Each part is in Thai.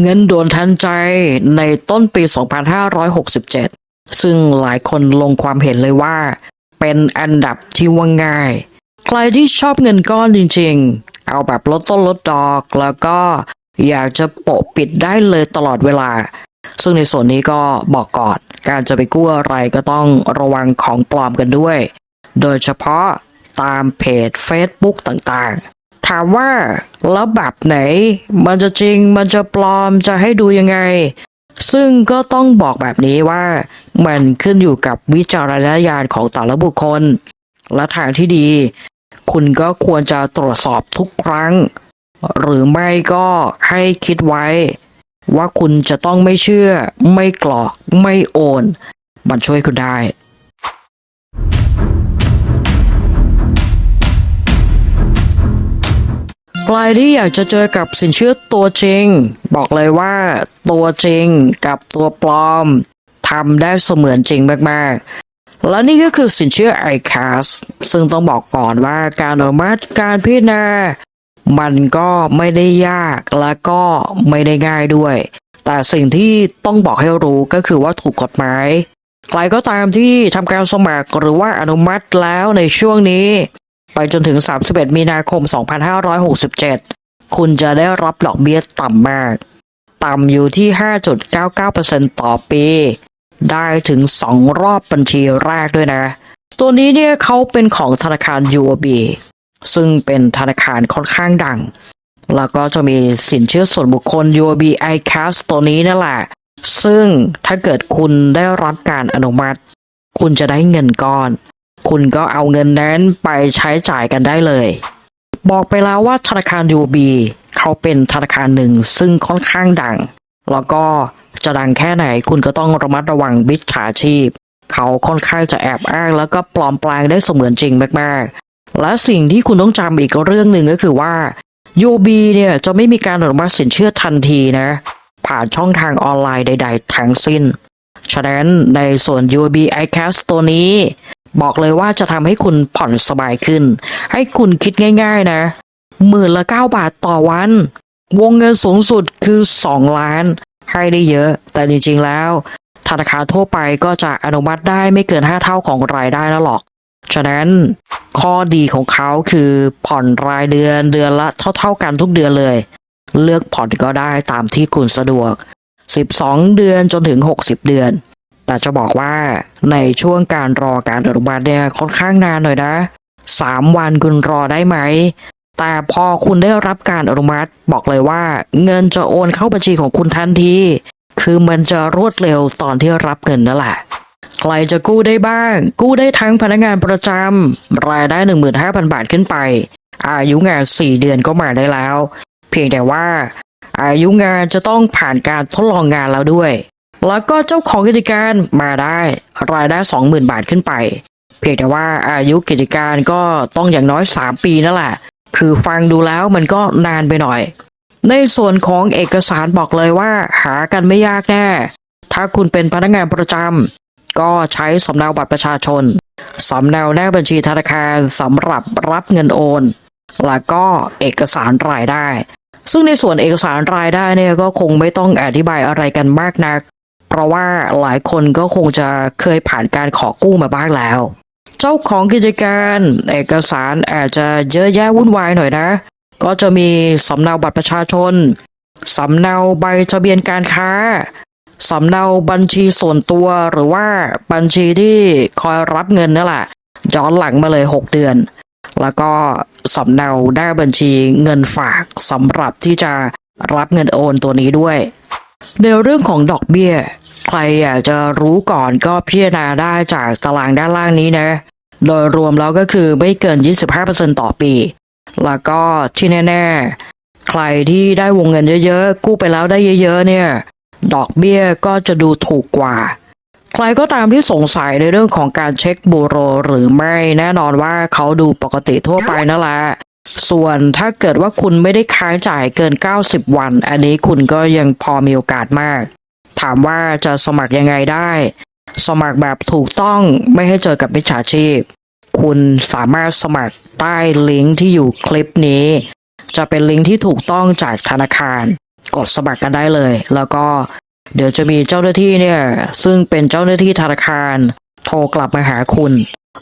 เงินด่วนทันใจในต้นปี 2567 ซึ่งหลายคนลงความเห็นเลยว่า เป็นอันดับที่ว่าง่าย ใครที่ชอบเงินก้อนจริงๆ เอาแบบลดต้นลดดอกแล้วก็อยากจะโปะปิดได้เลยตลอดเวลา ซึ่งในส่วนนี้ก็บอกก่อน การจะไปกู้อะไรก็ต้องระวังของปลอมกันด้วย โดยเฉพาะตามเพจ Facebook ต่างๆ ถามว่าแล้วแบบไหน มันจะจริงมันจะปลอมจะให้ดูยังไง ซึ่งก็ต้องบอกแบบนี้ว่า มันขึ้นอยู่กับวิจารณญาณของแต่ละบุคคล และทางที่ดี คุณก็ควรจะตรวจสอบทุกครั้ง หรือไม่ก็ให้คิดไว้ ว่าคุณจะต้องไม่เชื่อ ไม่กรอก ไม่โอน มันช่วยคุณได้ ใครที่อยากจะเจอกับสินเชื่อตัวจริง บอกเลยว่าตัวจริงกับตัวปลอมทำได้เสมือนจริงมาก ๆ และนี่ก็คือสินเชื่อ iCash ซึ่งต้องบอกก่อนว่าการอนุมัติการพิจารณา มันก็ไม่ได้ยากและก็ไม่ได้ง่ายด้วย แต่สิ่งที่ต้องบอกให้รู้ก็คือว่าถูกกฎหมาย ใครก็ตามที่ทำการสมัครหรือว่าอนุมัติแล้วในช่วงนี้ ไปจนถึง 31 มีนาคม 2567 คุณจะได้รับดอกเบี้ยต่ำมาก ต่ำอยู่ที่ 5.99%ต่อปี ได้ถึง 2 รอบบัญชีแรกด้วยนะ ตัวนี้เนี่ยเขาเป็นของธนาคาร UOB ซึ่งเป็นธนาคารค่อนข้างดัง แล้วก็จะมีสินเชื่อส่วนบุคคล UOB iCash ตัวนี้นั่นแหละ ซึ่งถ้าเกิดคุณได้รับการอนุมัติ คุณจะได้เงินก้อน คุณก็เอาเงินนั้นไปใช้จ่ายกันได้เลย บอกไปแล้วว่าธนาคาร UOB เขาเป็นธนาคารหนึ่งซึ่งค่อนข้างดัง แล้วก็จะดังแค่ไหนคุณก็ต้องระมัดระวังมิจฉาชีพ เขาค่อนข้างจะแอบอ้างแล้วก็ปลอมแปลงได้เสมือนจริงมากๆ และสิ่งที่คุณต้องจำอีกเรื่องหนึ่งก็คือว่า UOB เนี่ยจะไม่มีการอนุมัติสินเชื่อทันทีนะ ผ่านช่องทางออนไลน์ใด ๆ ทั้งสิ้น ฉะนั้นในส่วน UOB iCash ตัวนี้ บอกเลยว่าจะทำให้คุณผ่อนสบายขึ้น ให้คุณคิดง่าย ๆนะหมื่นละ 9 บาทต่อวัน วงเงินสูงสุดคือ 2 ล้าน ให้ได้เยอะ แต่จริงๆแล้ว ธนาคารทั่วไปก็จะอนุมัติได้ไม่เกิน 5 เท่าของรายได้แล้วหรอก ฉะนั้นข้อดีของเขาคือผ่อนรายเดือนเดือนละเท่า ๆกันทุกเดือนเลย เลือกผ่อนก็ได้ตามที่คุณสะดวก 12 เดือนจนถึง 60 เดือน แต่จะบอกว่าในช่วงการรอการอนุมัติเนี่ยค่อนข้างนานหน่อยนะ3วันคุณรอได้ไหม แต่พอคุณได้รับการอนุมัติ บอกเลยว่า เงินจะโอนเข้าบัญชีของคุณทันที คือมันจะรวดเร็วตอนที่รับเงินนั่นแหละ ใครจะกู้ได้บ้าง กู้ได้ทั้งพนักงานประจำรายได้ 15,000 บาทขึ้นไป อายุงาน 4 เดือนก็มาได้แล้ว เพียงแต่ว่า อายุงานจะต้องผ่านการทดลองงานแล้วด้วย แล้วก็เจ้าของกิจการมาได้ รายได้ 20,000 บาทขึ้นไป เพียงแต่ว่าอายุกิจการก็ต้องอย่างน้อย 3 ปีนั่นแหละ คือฟังดูแล้วมันก็นานไปหน่อย ในส่วนของเอกสารบอกเลยว่าหากันไม่ยากแน่ ถ้าคุณเป็นพนักงานประจำก็ใช้สำเนาบัตรประชาชนสำเนาแนบบัญชีธนาคารสำหรับรับเงินโอน แล้วก็เอกสารรายได้ ซึ่งในส่วนเอกสารรายได้เนี่ยก็คงไม่ต้องอธิบายอะไรกันมากนัก เพราะว่าหลายคนก็คงจะเคยผ่านการขอกู้มาบ้างแล้ว เจ้าของกิจการเอกสารอาจจะเยอะแยะวุ่นวายหน่อยนะ ก็จะมีสำเนาบัตรประชาชนสำเนาใบทะเบียนการค้าสำเนาบัญชีส่วนตัวหรือว่าบัญชีที่คอยรับเงินนั่นแหละย้อนหลังมาเลย 6 เดือน แล้วก็สำเนาได้บัญชีเงินฝากสำหรับที่จะรับเงินโอนตัวนี้ด้วย ในเรื่องของดอกเบี้ย ใครอยากจะรู้ก่อนก็พิจารณาได้จากตารางด้านล่างนี้นะ โดยรวมแล้วก็คือไม่เกิน 25%ต่อปี แล้วก็ที่แน่ ๆ ใครที่ได้วงเงินเยอะๆ กู้ไปแล้วได้เยอะ ๆ เนี่ย ดอกเบี้ยก็จะดูถูกกว่า ใครก็ตามที่สงสัยในเรื่องของการเช็คบูโรหรือไม่แน่นอนว่าเขาดูปกติทั่วไปนั่นแหละส่วนถ้าเกิดว่าคุณไม่ได้ค้างจ่ายเกิน 90 วัน อันนี้คุณก็ยังพอมีโอกาสมาก ถามว่าจะสมัครยังไงได้ สมัครแบบถูกต้องไม่ให้เจอกับมิจฉาชีพ คุณสามารถสมัครใต้ลิงก์ที่อยู่คลิปนี้ จะเป็นลิงก์ที่ถูกต้องจากธนาคาร กดสมัครกันได้เลย แล้วก็เดี๋ยวจะมีเจ้าหน้าที่เนี่ย ซึ่งเป็นเจ้าหน้าที่ธนาคาร โทรกลับมาหาคุณ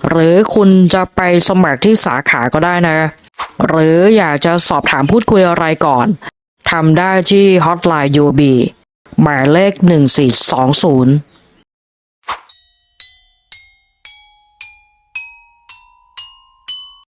หรือคุณจะไปสมัครที่สาขาก็ได้นะ หรืออยากจะสอบถามพูดคุยอะไรก่อนทำได้ที่ฮอตไลน์ UB หมายเลข 1420